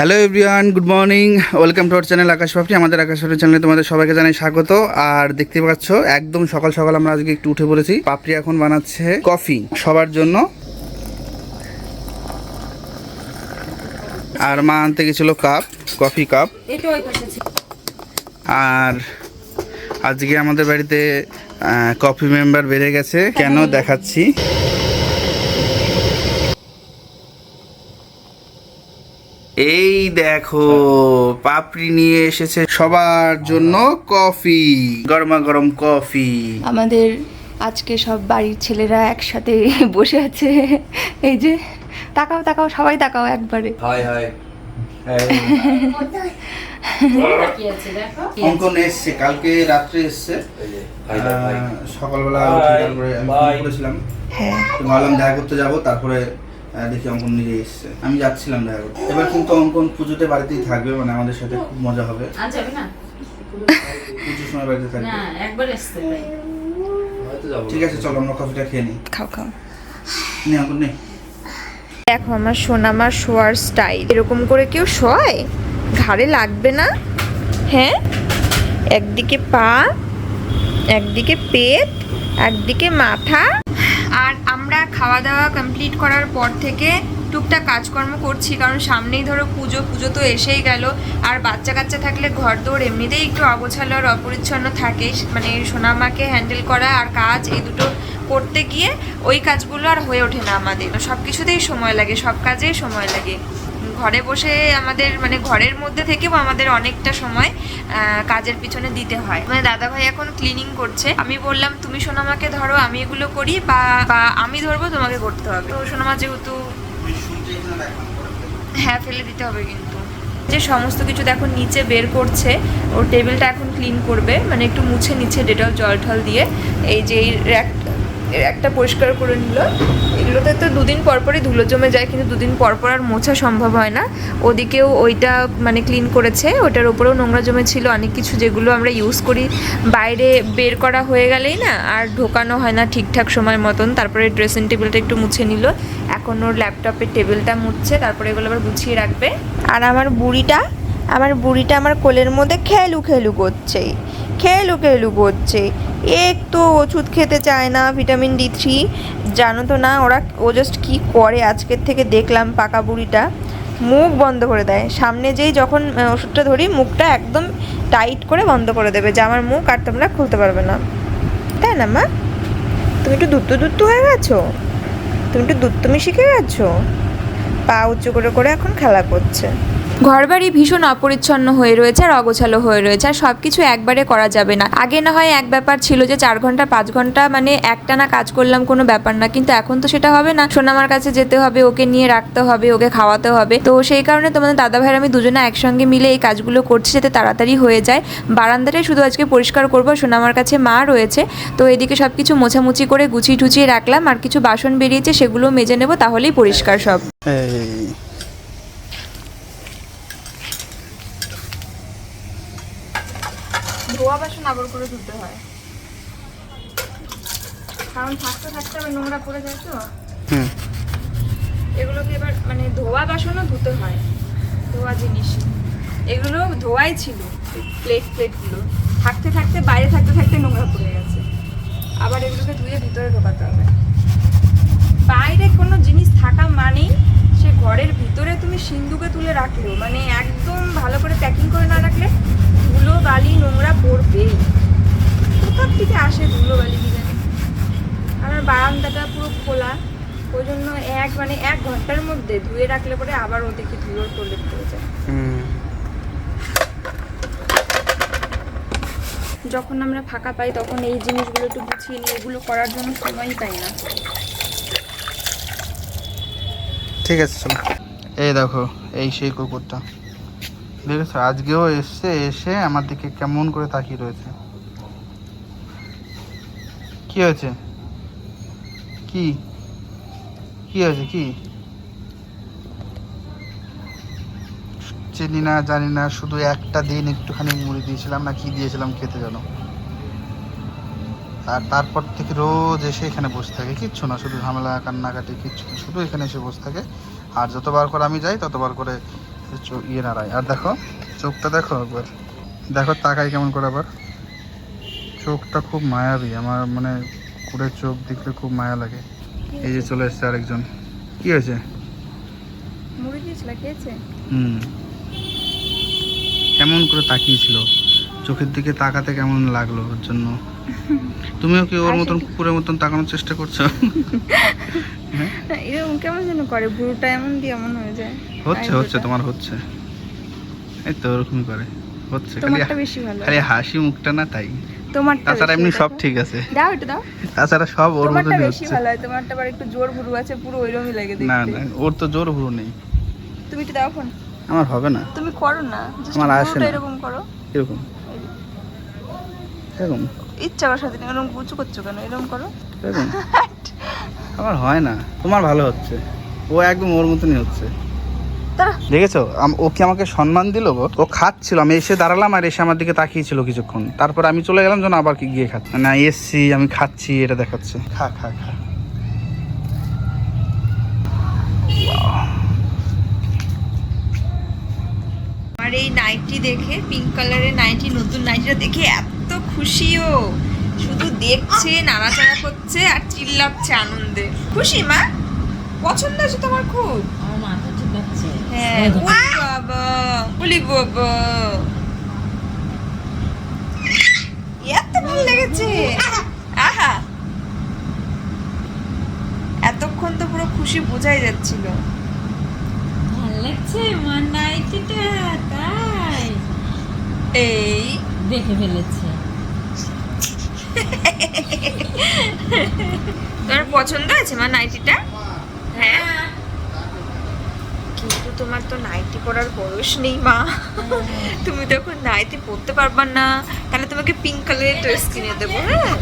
Hello everyone good morning welcome to our channel Akash Papri আমাদের আকাশ পাপড়ি চ্যানেলে তোমাদের সবাইকে জানাই স্বাগত। আর দেখতে পাচ্ছ একদম সকাল সকাল আমরা আজকে একটু উঠে পড়েছি। পাপড়ি এখন বানাচ্ছে কফি সবার জন্য। আর মা আনতে গেছিল কাপ কফি কাপ। আর আজকে আমাদের বাড়িতে কফি মেম্বার বেড়ে গেছে। কেন দেখাচ্ছি। এই দেখো পাপড়ি নিয়ে এসেছে সবার জন্য কফি গরমা গরম কফি। আমাদের আজকে সব বাড়ির ছেলেরা একসাথে বসে আছে। এই যে তাকাও তাকাও সবাই তাকাও একবারে। High high. অঙ্কন এসছে কালকে রাত্রে এসছে। সকালবেলা উঠে তারপরে আমি ফোন করেছিলাম। হ্যাঁ ভাবলাম দেখা করতে যাব তারপরে দেখি অঙ্কন নিজে এসছে। আমি যাচ্ছিলাম দেখা করতে। এবার কিন্তু অঙ্কন পুজোতে বাড়িতেই থাকবে মানে আমাদের সাথে খুব মজা হবে। আজ যাবে না? পুজোর সময় বাড়িতে থাকবে। না একবার আসতে তাই। ঠিক আছে চলো আমরা কফিটা খেয়ে নিই। খাও খাও। নে অঙ্কন নে। দেখো আমার সোনামার শোয়ার স্টাইল এরকম করে কেউ শোয়? ঘাড়ে লাগবে না? হ্যাঁ? একদিকে পা একদিকে পেট একদিকে মাথা। আমরা খাওয়া দাওয়া কমপ্লিট করার পর থেকে টুকটাক কাজকর্ম করছি। কারণ সামনেই ধরো পুজো পুজো তো এসেই গেল। আর বাচ্চা কাচ্চা থাকলে ঘর দৌড় এমনিতেই একটু অগোছালো আর অপরিচ্ছন্ন থাকে। মানে সোনামাকে হ্যান্ডেল করা আর কাজ, এই দুটো করতে গিয়ে ওই কাজগুলো আর হয়ে ওঠে না আমাদের। সব কিছুতেই সময় লাগে, সব কাজেই সময় লাগে। ঘরে বসে আমাদের মানে ঘরের মধ্যে থেকেও আমাদের অনেকটা সময় কাজের পিছনে দিতে হয়। মানে দাদা ভাই এখন ক্লিনিং করছে। আমি বললাম, তুমি সোনামাকে ধরো, আমি এগুলো করি বা বা আমি ধরবো, তোমাকে করতে হবে। তো সোনামা যেহেতু হ্যাঁ ফেলে দিতে হবে কিন্তু। যে সমস্ত কিছু দেখো নিচে বের করছে, ওর টেবিলটা এখন ক্লিন করবে। মানে একটু মুছে নিচ্ছে ডেটল জল টল দিয়ে। এই যে এই র্যাক একটা পরিষ্কার করে নিল। এগুলোতে তো দুদিন পর পরই ধুলো জমে যায়, কিন্তু দুদিন পর পর আর মোছা সম্ভব হয় না। ওদিকেও ওইটা মানে ক্লিন করেছে, ওটার উপরেও নোংরা জমে ছিল অনেক কিছু যেগুলো আমরা ইউজ করি, বাইরে বের করা হয়ে গেলেই না আর ঢোকানো হয় না ঠিকঠাক সময় মতন। তারপরে ড্রেসিং টেবিলটা একটু মুছে নিল। এখন ওর ল্যাপটপের টেবিলটা মুছছে, তারপরে এগুলো আবার গুছিয়ে রাখবে। আর আমার বুড়িটা আমার বুড়িটা আমার কোলের মধ্যে খেলু খেলু করছে খেলু খেলু করছে। একটু ওষুধ খেতে চায় না ভিটামিন ডি থ্রি জানো তো না, ওরা ও জাস্ট কী করে আজকের থেকে দেখলাম পাকা বুড়িটা। মুখ বন্ধ করে দেয়। সামনে যেই যখন ওষুধটা ধরি, মুখটা একদম টাইট করে বন্ধ করে দেবে। যে আমার মুখ আর তোমরা খুলতে পারবে না। তাই না, মা? তুমি একটু দুত্তু দুত্তু হয়ে গেছো? তুমি একটু দুত্তুমি শিখে গেছো? পা উঁচু করে করে এখন খেলা করছে। ঘরবাড়ি ভীষণ অপরিচ্ছন্ন হয়ে রয়েছে আর অগোছালো হয়ে রয়েছে আর সব কিছু একবারে করা যাবে না। আগে না হয় এক ব্যাপার ছিল যে চার ঘণ্টা, পাঁচ ঘণ্টা মানে একটানা কাজ করলাম কোনো ব্যাপার না। কিন্তু এখন তো সেটা হবে না। সোনামার কাছে যেতে হবে, ওকে নিয়ে রাখতে হবে, ওকে খাওয়াতে হবে। তো সেই কারণে তোমাদের দাদা ভাইয়ের আমি দুজনে একসঙ্গে মিলে এই কাজগুলো করছি যাতে তাড়াতাড়ি হয়ে যায়। বারান্দাটাই শুধু আজকে পরিষ্কার করব সোনামার কাছে মা রয়েছে। তো এদিকে সব কিছু মোছামুছি করে গুছিয়ে টুচিয়ে রাখলাম। আর কিছু বাসন বেরিয়েছে সেগুলো মেজে নেব, তাহলেই পরিষ্কার সব। ধোয়া বাসন আবার করে ধুতে হয়। কারণ থাকতে থাকতে আবার নোংরা পড়ে যায় তো। এগুলোকে এবার মানে ধোয়া বাসনও ধুতে হয় ধোয়া জিনিস। এগুলো ধোয়াই ছিল প্লেট প্লেটগুলো থাকতে থাকতে বাইরে থাকতে থাকতে নোংরা পড়ে গেছে। আবার এগুলোকে ধুয়ে ভিতরে ঢোকাতে হবে। বাইরে কোনো জিনিস থাকা মানেই সে ঘরের ভিতরে তুমি সিন্ধুকে তুলে রাখলেও মানে একদম ভালো করে প্যাকিং করে না রাখলে ধুলো বালি নোংরা পড়বেই। কোথার থেকে আসে ধুলো বালি কি জানি আমার বারান্দাটা পুরো খোলা ওই জন্য এক মানে এক ঘণ্টার মধ্যে ধুয়ে রাখলে পরে আবার ও দেখি ধুলোর প্রলেপ পড়ে যায় যখন আমরা ফাঁকা পাই তখন এই জিনিসগুলো একটু গুছিয়ে নিই এগুলো করার জন্য সময়ই পাই না। ঠিক আছে চলো। এই দেখো এই সেই কুকুরটা। দেখেছ আজকেও এসছে, এসে আমার দিকে কেমন করে তাকিয়ে রয়েছে। কি হয়েছে? কি? কি হয়েছে, কি? চিনি না, জানি না, শুধু একটা দিন একটুখানি মুড়ি দিয়েছিলাম, না কি দিয়েছিলাম খেতে জানো? আর তারপর থেকে রোজ এসে এখানে বসে থাকে, কিচ্ছু না, শুধু ঝামেলা, কান্নাকাটি, কিচ্ছু না, শুধু এখানে এসে বসে থাকে। আর যতবার করে আমি যাই, ততবার করে ইয়ে নাড়ায় আর দেখো চোখটা দেখো একবার। দেখো তাকাই কেমন করে আবার। চোখটা খুব মায়াবী আমার মানে কুকুরের চোখ দেখলে খুব মায়া লাগে। এই যে চলে এসছে আরেকজন। কি হয়েছে? হুম। কেমন করে তাকিয়েছিল? চোখের দিকে তাকাতে কেমন লাগল ওর জন্য? তুমিও কি ওর মতন কুকুরের মতন তাকানোর চেষ্টা করছ? এরকম কেমন যেন করে ভুরুটা এমন দিয়ে এমন হয়ে যায়। হচ্ছে হচ্ছে তোমার হচ্ছে। এই তো ওরকম করে হচ্ছে তোমারটা বেশি ভালো। খালি হাসি মুখটা না তাই। তোমারটা তাছাড়া এমনি সব ঠিক আছে। দাও একটু দাও। তাছাড়া সব ওর তোমারটা মতনই বেশি ভালো হয় তোমারটা আবার একটু জোর ভুরু আছে পুরো ওইরকমই লাগে না দেখতে। না ওর তো জোর ভুরু নেই। তুমি একটু দাও ফোন আমার হবে না। তুমি করো না আমার আসে না। এরকম করো। এরকম। এরকম। ইচ্ছা আমার সাথে এরকম গুচু করছ কেন? এরকম করো। এরকম। আমার হয় না। তোমার ভালো হচ্ছে। ও একদম ওর মতনই হচ্ছে। দেখেছ? আম- ও কি আমাকে সম্মান দিল গো? ও খাচ্ছিল। আমি এসে দাঁড়ালাম আর এসে আমার দিকে তাকিয়েছিল কিছুক্ষণ। তারপর আমি চলে গেলাম যেন আবার কি গিয়ে খাচ্ছে। না এসছি আমি খাচ্ছি এটা দেখাচ্ছে। খা খা খা। আমার এই নাইটি দেখে পিঙ্ক কালারের নাইটি নতুন নাইটিটা দেখে এত খুশিও শুধু দেখছে নাড়াচাড়া করছে আর চিল্লাচ্ছে আনন্দে। খুশি মা? পছন্দ আছে তোমার খুব? হ্যাঁ বাবা বলি বাবা। এত ভালো লেগেছে। আহা। এতক্ষণ তো পুরো খুশি বোঝাই যাচ্ছিল। ভালো লাগছে আমার নাইটিটা তাই। এই। দেখে ফেলেছে। তোমার পছন্দ আছে মা নাইটিটা? হ্যাঁ? কিন্তু তোমার তো নাইটি পরার বয়স নেই মা। তুমি তো এখন নাইটি পরতে পারবা না। তাহলে তোমাকে পিঙ্ক কালারের ড্রেস কিনে দেবো হ্যাঁ?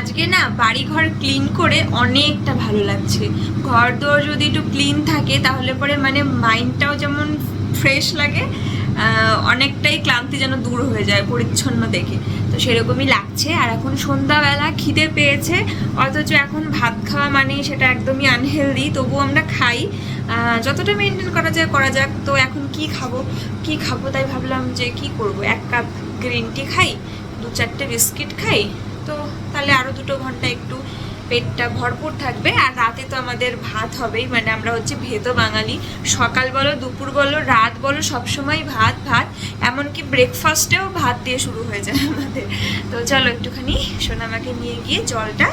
আজকে না বাড়ি ঘর ক্লিন করে অনেকটা ভালো লাগছে। ঘর দোর যদি একটু ক্লিন থাকে, তাহলে পরে মানে মাইন্ডটাও যেমন ফ্রেশ লাগে অনেকটাই ক্লান্তি যেন দূর হয়ে যায়, পরিচ্ছন্ন দেখে। তো সেরকমই লাগছে। আর এখন সন্ধ্যাবেলা খিদে পেয়েছে, অথচ এখন ভাত খাওয়া মানে সেটা একদমই আনহেলদি তবুও আমরা খাই। যতটা মেনটেন করা যায়, করা যাক। তো এখন কি খাব? কি খাব? তাই ভাবলাম যে কি করব? এক কাপ গ্রিন টি খাই, দু চারটে বিস্কিট খাই। তো তাহলে আরও দুটো ঘণ্টা একটু পেটটা ভরপুর থাকবে আর রাতে তো আমাদের ভাত হবেই মানে আমরা হচ্ছে ভেতো বাঙালি। সকাল বলো, দুপুর বলো, রাত বলো সবসময় ভাত ভাত। এমনকি ব্রেকফাস্টেও ভাত দিয়ে শুরু হয়ে যায় আমাদের। তো চলো একটুখানি সোনামাকে নিয়ে গিয়ে জলটা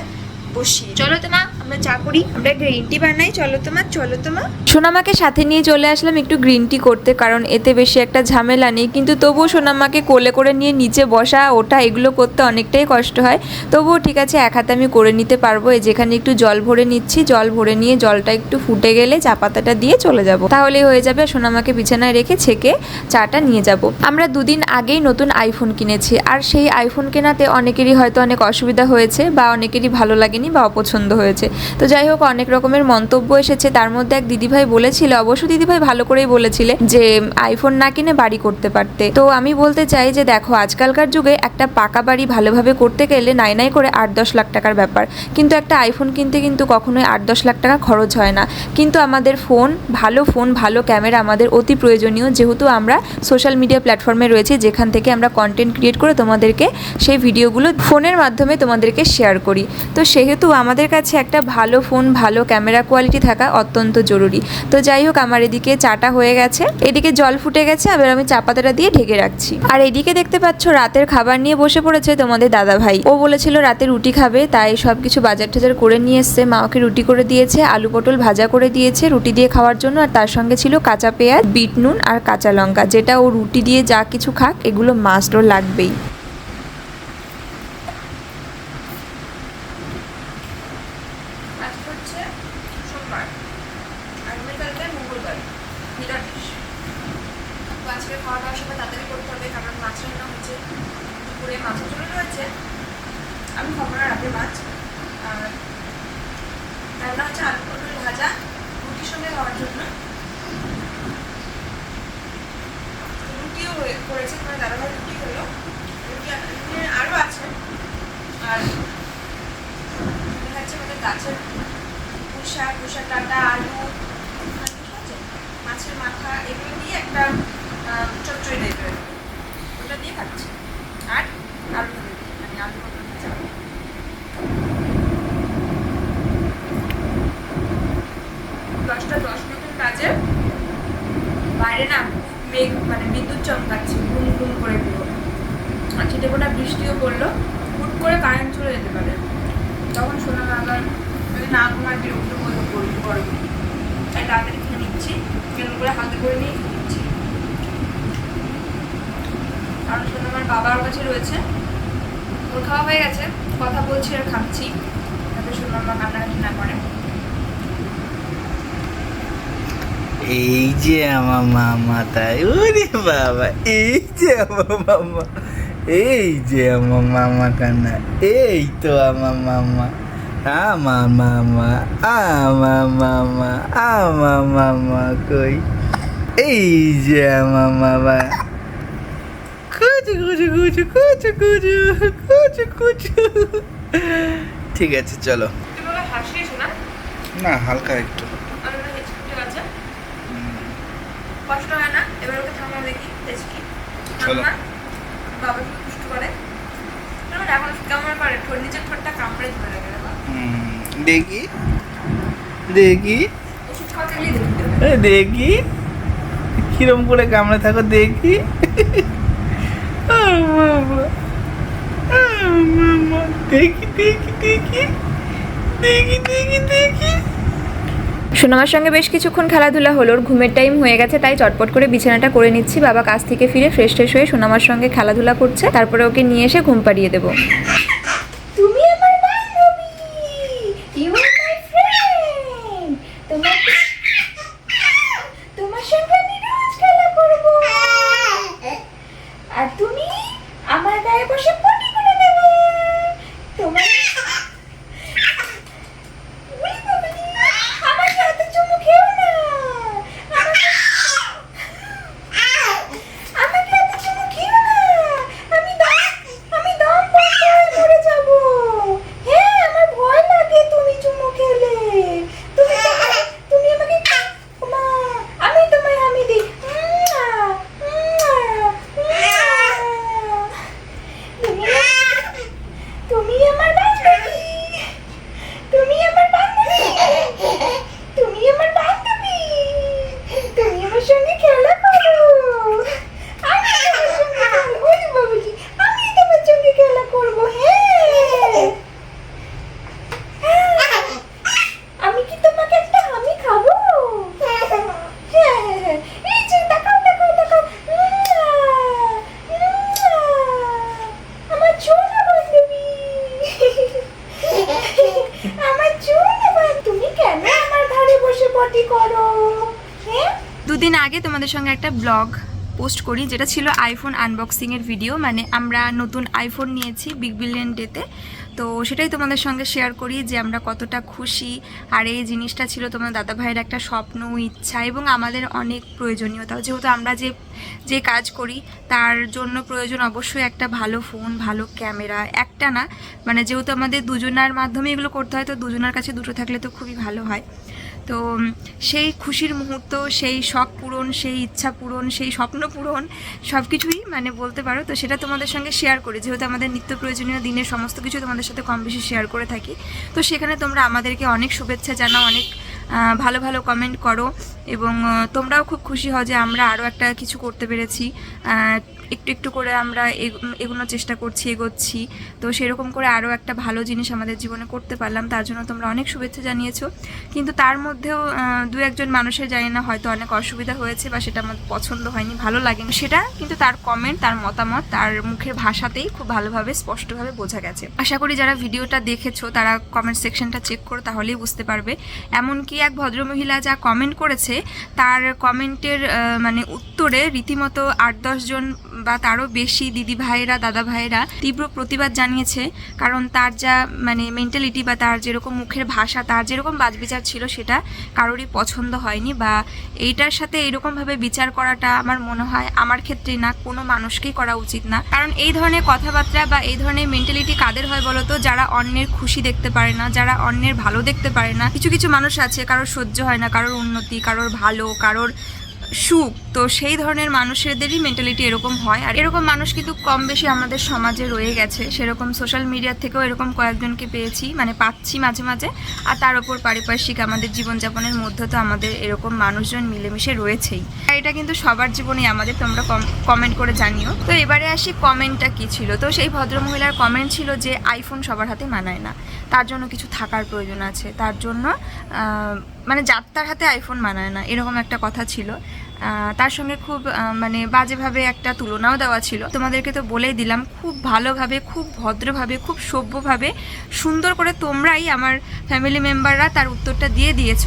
বসি চলো তো মা, আমরা চা করি। আমরা গ্রিন টি বানাই। চলো তো মা, চলো তো মা। সোনামাকে সাথে নিয়ে চলে আসলাম একটু গ্রিন টি করতে, কারণ এতে বেশি একটা ঝামেলা নেই। কিন্তু তবুও সোনামাকে কোলে করে নিয়ে নিচে বসা, ওটা এগুলো করতে অনেকটাই কষ্ট হয়। তবুও ঠিক আছে, এক হাতে আমি করে নিতে পারব। যেখানে একটু জল ভরে নিচ্ছি, জল ভরে নিয়ে জলটা একটু ফুটে গেলে চা পাতাটা দিয়ে চলে যাব। তাহলেই হয়ে যাবে, সোনামাকে বিছানায় রেখে ছেঁকে চাটা নিয়ে যাব। আমরা দুদিন আগেই নতুন আইফোন কিনেছি। আর সেই আইফোন কেনাতে অনেকেরই হয়তো অনেক অসুবিধা হয়েছে বা অনেকেরই ভালো লাগেনি। বা অপছন্দ হয়েছে। তো যাই হোক, অনেক রকমের মন্তব্য এসেছে। তার মধ্যে এক দিদিভাই বলেছিল, অবশ্য দিদিভাই ভালো করেই বলেছিলে, যে আইফোন না কিনে বাড়ি করতে পারতে। তো আমি বলতে চাই যে দেখো, আজকালকার যুগে একটা পাকা বাড়ি ভালোভাবে করতে গেলে নাই নাই করে আট দশ লাখ টাকার ব্যাপার। কিন্তু একটা আইফোন কিনতে কিন্তু কখনোই আট দশ লাখ টাকা খরচ হয় না। কিন্তু আমাদের ফোন, ভালো ফোন, ভালো ক্যামেরা আমাদের অতি প্রয়োজনীয়। যেহেতু আমরা সোশ্যাল মিডিয়া প্ল্যাটফর্মে রয়েছে, যেখান থেকে আমরা কন্টেন্ট ক্রিয়েট করে তোমাদেরকে সেই ভিডিওগুলো ফোনের মাধ্যমে তোমাদেরকে শেয়ার করি। তো সেহেতু আমাদের কাছে একটা ভালো ফোন, ভালো ক্যামেরা কোয়ালিটি থাকা অত্যন্ত জরুরি। তো যাই হোক, আমার এদিকে চাটা হয়ে গেছে। এদিকে জল ফুটে গেছে, এবার আমি চা পাতাটা দিয়ে ঢেকে রাখছি। আর এদিকে দেখতে পাচ্ছ, রাতের খাবার নিয়ে বসে পড়েছে তোমাদের দাদা ভাই ও বলেছিল রাতে রুটি খাবে, তাই সব কিছু বাজার টাজার করে নিয়ে এসছে। মা ওকে রুটি করে দিয়েছে, আলু পটল ভাজা করে দিয়েছে, রুটি দিয়ে খাওয়ার জন্য। আর তার সঙ্গে ছিল কাঁচা পেঁয়াজ, বিট নুন আর কাঁচা লঙ্কা। যেটা ও রুটি দিয়ে যা কিছু খাক, এগুলো মাস্ট ওর লাগবেই। আজকে খাওয়া দাওয়ার সময় তাড়াতাড়ি করতে হবে, কারণ মাছ রান্না হচ্ছে দুপুরে মাছ চলে রয়েছে। আমি খাব না রাতে মাছ রান্না হচ্ছে আলু পটল ভাজা, রুটির সঙ্গে খাওয়ার জন্য। রুটিও করেছে তোমার দাদাভাই রুটি হলো রুটি আর- রুটি আরও আছে, আর দেখা যাচ্ছে আমাদের গাছের পুষা পুষা কাটা আলু? মাছের মাথা, এগুলো দিয়ে একটা চচ্চড়ি টাইপের ওটা দিয়ে খাচ্ছি আর আলু মানে আলু দশটা, দশ মতন কাজে বাইরে না মেঘ মানে বিদ্যুৎ চমকাচ্ছে, ঘুম ঘুম করে পুরো। আর ছিটে ফোটা বৃষ্টিও পড়ল। হুট করে কারেন্ট চলে যেতে পারে। তখন শোনা আবার যদি না ঘুমার বিরক্ত বলব করব তাই তাড়াতাড়ি খেয়ে নিচ্ছি। কেমন করে হাতে করে নিয়ে খেয়ে নিচ্ছি কারণ শোনা আমার বাবার কাছে রয়েছে। ওর খাওয়া হয়ে গেছে। কথা বলছি আর খাচ্ছি। যাতে শোনা মা কান্নাকাটি না করে। এই যে আমার মামা তাই। ওরে বাবা, এই যে আমার মামা, এই যে আমার মামা কান্না, এই তো আমার মামা। আমার মামা আমার মামা আমার মামা কই? এই যে আমার মামা। কুচু কুচু কুচু কুচু কুচু কুচু কুচু ঠিক আছে চলো। না হালকা একটু। কষ্ট হয় না এবার ওকে থামাও দেখি। তেজকি চলো। থামা বাবা করে এখন কেমন পারে ঠোঁট নিচের ঠোঁটটা কামড়ে ধরে রাখে রে বাবা। হুম, দেখি দেখি দেখি। কিরম করে কামড়ে থাকো দেখি। সোনামার সঙ্গে বেশ কিছুক্ষণ খেলাধুলা হলো ঘুমের টাইম হয়ে গেছে, তাই চটপট করে বিছানাটা করে নিচ্ছি। বাবা কাজ থেকে ফিরে ফ্রেশ ট্রেশ হয়ে সোনামার সঙ্গে খেলাধুলা করছে, তারপরে ওকে নিয়ে এসে ঘুম পাড়িয়ে দেবো তুমি আমার বান্ধবী ইউ আর মাই ফ্রেন্ড তোমার তোমার সঙ্গে আমি রোজ খেলা করব আর তুমি আমার গায়ে বসে পটি করে দেবে তোমার উই বাবারে, আমাকে এত চুমু খেও না আমাকে আমাকে এত চুমু খেও না আমি দম আমি দম বন্ধ হয়ে মরে যাব হ্যাঁ আমার ভয় লাগে তুমি চুমু খেলে তুমি তো- তুমি আমাকে মা আমি তোমায় আমি দিই উম্মা, উম্মা, উম্মা। তুমি তুমি আমার বান্ধবী তুমি আমার বান্ধবী তুমি আমার বান্ধবী তুমি আমার সঙ্গে খেলা করো আমি তোমার সঙ্গে খেলা- ওরে বাবাজি, আমি তোমার সঙ্গে খেলা করব হ্যাঁ হ্যাঁ। আমি কি তোমাকে একটা আমি খাব হ্যাঁ হ্যাঁ, হ্যাঁ। এই যে দেখাও দেখাও দেখাও উম্মা, উম্মা। আমার ছোনা বান্ধবী আমার ছোনা বান্ধবী তুমি কেন আমার ঘরে বসে পটি করো হ্যাঁ দুদিন আগে তোমাদের সঙ্গে একটা ব্লগ পোস্ট করি, যেটা ছিল আইফোন আনবক্সিংয়ের ভিডিও মানে আমরা নতুন আইফোন নিয়েছি বিগ বিলিয়ন ডেতে তো। সেটাই তোমাদের সঙ্গে শেয়ার করি যে আমরা কতটা খুশি। আর এই জিনিসটা ছিল তোমার দাদা ভাইয়ের একটা স্বপ্ন, ইচ্ছা এবং আমাদের অনেক প্রয়োজনীয়তা। যেহেতু আমরা যে যে কাজ করি, তার জন্য প্রয়োজন অবশ্যই একটা ভালো ফোন ভালো ক্যামেরা একটা না। মানে যেহেতু আমাদের দুজনার মাধ্যমে এগুলো করতে হয়, তো দুজনার কাছে দুটো থাকলে তো খুবই ভালো হয়। তো সেই খুশির মুহূর্ত, সেই শখ পূরণ, সেই ইচ্ছা পূরণ, সেই স্বপ্ন পূরণ সব কিছুই মানে বলতে পারো, তো সেটা তোমাদের সঙ্গে শেয়ার করি। যেহেতু আমাদের নিত্য প্রয়োজনীয় দিনের সমস্ত কিছু তোমাদের সাথে কম বেশি শেয়ার করে থাকি, তো সেখানে তোমরা আমাদেরকে অনেক শুভেচ্ছা জানাও, অনেক ভালো ভালো কমেন্ট করো। এবং তোমরাও খুব খুশি হও যে আমরা আরও একটা কিছু করতে পেরেছি। একটু একটু করে আমরা এগ- এগোনোর চেষ্টা করছি, এগোচ্ছি। তো সেরকম করে আরও একটা ভালো জিনিস আমাদের জীবনে করতে পারলাম। তার জন্য তোমরা অনেক শুভেচ্ছা জানিয়েছো। কিন্তু তার মধ্যেও দু একজন মানুষের জানি না হয়তো অনেক অসুবিধা হয়েছে বা সেটা আমার পছন্দ হয়নি, ভালো লাগেনি। সেটা কিন্তু তার কমেন্ট তার মতামত, তার মুখের ভাষাতেই খুব ভালোভাবে, স্পষ্টভাবে বোঝা গেছে। আশা করি যারা ভিডিওটা দেখেছ, তারা কমেন্ট সেকশনটা চেক করো, তাহলেই বুঝতে পারবে। এমনকি এক ভদ্রমহিলা যা কমেন্ট করেছে তার কমেন্টের মানে উত্তরে রীতিমতো আট দশজন বা তারও বেশি দিদি ভাইয়েরা, দাদা ভাইয়েরা তীব্র প্রতিবাদ জানিয়েছে। কারণ তার যা মানে মেন্টালিটি বা তার যেরকম মুখের ভাষা, তার যেরকম বাজবিচার ছিল সেটা কারোরই পছন্দ হয়নি বা এইটার সাথে এরকমভাবে বিচার করাটা আমার মনে হয় আমার ক্ষেত্রে না, কোনো মানুষকেই করা উচিত না। কারণ এই ধরনের কথাবার্তা বা এই ধরনের মেন্টালিটি কাদের হয় বলতো যারা অন্যের খুশি দেখতে পারে না, যারা অন্যের ভালো দেখতে পারে না। কিছু কিছু মানুষ আছে কারোর সহ্য হয় না, কারোর উন্নতি, কারোর ভালো, কারোর সুখ, তো সেই ধরনের মানুষেদেরই মেন্টালিটি এরকম হয়। আর এরকম মানুষ কিন্তু কম বেশি আমাদের সমাজে রয়ে গেছে। সেরকম সোশ্যাল মিডিয়া থেকেও এরকম কয়েকজনকে পেয়েছি মানে পাচ্ছি মাঝে মাঝে। আর তার উপর পারিপার্শ্বিক আমাদের জীবনযাপনের মধ্যে তো আমাদের এরকম মানুষজন মিলেমিশে রয়েছেই। আর এটা কিন্তু সবার জীবনেই আমাদের, তোমরা কমেন্ট করে জানিও। তো এবারে আসি কমেন্টটা কি ছিল? তো সেই ভদ্রমহিলার কমেন্ট ছিল যে আইফোন সবার হাতে মানায় না। তার জন্য কিছু থাকার প্রয়োজন আছে। তার জন্য মানে যাত্রার হাতে আইফোন মানায় না, এরকম একটা কথা ছিল। তার সঙ্গে খুব মানে বাজেভাবে একটা তুলনাও দেওয়া ছিল। তোমাদেরকে তো বলেই দিলাম, খুব ভালোভাবে, খুব ভদ্রভাবে, খুব সভ্যভাবে, সুন্দর করে তোমরাই আমার ফ্যামিলি মেম্বাররা তার উত্তরটা দিয়ে দিয়েছ।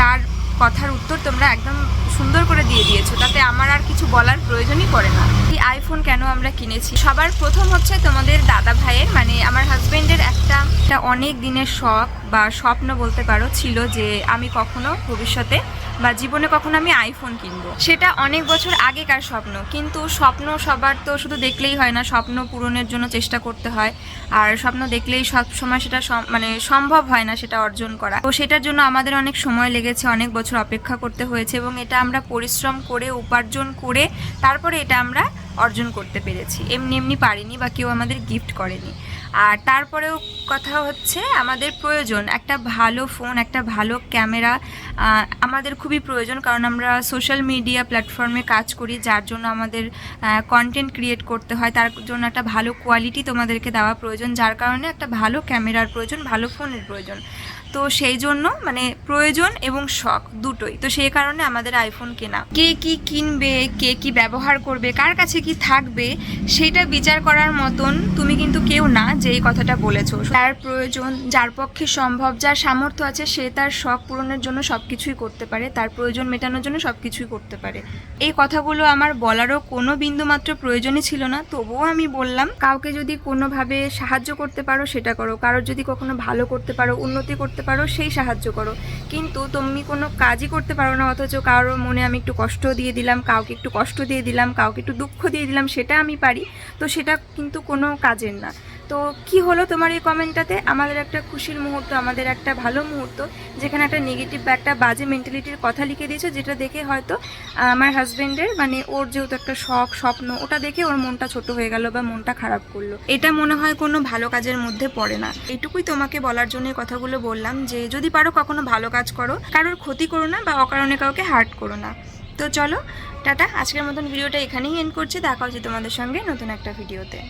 তার কথার উত্তর তোমরা একদম সুন্দর করে দিয়ে দিয়েছ, তাতে আমার আর কিছু বলার প্রয়োজনই পড়ে না। এই আইফোন কেন আমরা কিনেছি? সবার প্রথম হচ্ছে তোমাদের দাদা ভাইয়ের মানে আমার হাজব্যান্ডের একটা একটা অনেক দিনের শখ বা স্বপ্ন বলতে পারো, ছিল যে আমি কখনো ভবিষ্যতে বা জীবনে কখনো আমি আইফোন কিনবো। সেটা অনেক বছর আগেকার স্বপ্ন, কিন্তু স্বপ্ন সবার তো শুধু দেখলেই হয় না, স্বপ্ন পূরণের জন্য চেষ্টা করতে হয়, আর স্বপ্ন দেখলেই সব সময় সেটা মানে সম্ভব হয় না সেটা অর্জন করা। তো সেটার জন্য আমাদের অনেক সময় লেগেছে, অনেক বছর অপেক্ষা করতে হয়েছে, এবং এটা আমরা পরিশ্রম করে, উপার্জন করে, তারপরে এটা আমরা অর্জন করতে পেরেছি। এমনি এমনি পারিনি বা কেউ আমাদের গিফট করেনি। আর তারপরেও কথা হচ্ছে আমাদের প্রয়োজন। একটা ভালো ফোন একটা ভালো ক্যামেরা আমাদের খুবই প্রয়োজন কারণ আমরা সোশ্যাল মিডিয়া প্ল্যাটফর্মে কাজ করি, যার জন্য আমাদের কন্টেন্ট ক্রিয়েট করতে হয়। তার জন্য একটা ভালো কোয়ালিটি তোমাদেরকে দেওয়া প্রয়োজন, যার কারণে একটা ভালো ক্যামেরার প্রয়োজন, ভালো ফোনের প্রয়োজন। তো সেই জন্য মানে প্রয়োজন এবং শখ দুটোই। তো সেই কারণে আমাদের আইফোন কেনা। কে কি কিনবে, কে কি ব্যবহার করবে, কার কাছে কি থাকবে, সেটা বিচার করার মতন তুমি কিন্তু কেউ না যে এই কথাটা বলেছ। তার প্রয়োজন, যার পক্ষে সম্ভব, যার সামর্থ্য আছে, সে তার শখ পূরণের জন্য সব কিছুই করতে পারে। তার প্রয়োজন মেটানোর জন্য সব কিছুই করতে পারে। এই কথাগুলো আমার বলারও কোনো বিন্দুমাত্র প্রয়োজনই ছিল না। তবুও আমি বললাম, কাউকে যদি কোনোভাবে সাহায্য করতে পারো, সেটা করো। কারোর যদি কখনো ভালো করতে পারো, উন্নতি করতে পারো, সেই সাহায্য করো। কিন্তু তুমি কোনো কাজই করতে পারো না, অথচ কারোর মনে আমি একটু কষ্ট দিয়ে দিলাম, কাউকে একটু কষ্ট দিয়ে দিলাম, কাউকে একটু দুঃখ দিয়ে দিলাম, সেটা আমি পারি। তো সেটা কিন্তু কোনো কাজের না। তো কি হলো তোমার এই কমেন্টটাতে আমাদের একটা খুশির মুহূর্ত, আমাদের একটা ভালো মুহূর্ত, যেখানে একটা নেগেটিভ বা একটা বাজে মেন্টালিটির কথা লিখে দিয়েছ, যেটা দেখে হয়তো আমার হাজব্যান্ডের মানে ওর যেহেতু একটা শখ, স্বপ্ন, ওটা দেখে ওর মনটা ছোট হয়ে গেল বা মনটা খারাপ করল। এটা মনে হয় কোনো ভালো কাজের মধ্যে পড়ে না। এটুকুই তোমাকে বলার জন্য কথাগুলো বললাম, যে যদি পারো কখনো ভালো কাজ করো, কারোর ক্ষতি করো না বা অকারণে কাউকে হার্ট করো না। তো চলো, টাটা, আজকের মতন ভিডিওটা এখানেই এন্ড করছি, দেখা হচ্ছে তোমাদের সঙ্গে নতুন একটা ভিডিওতে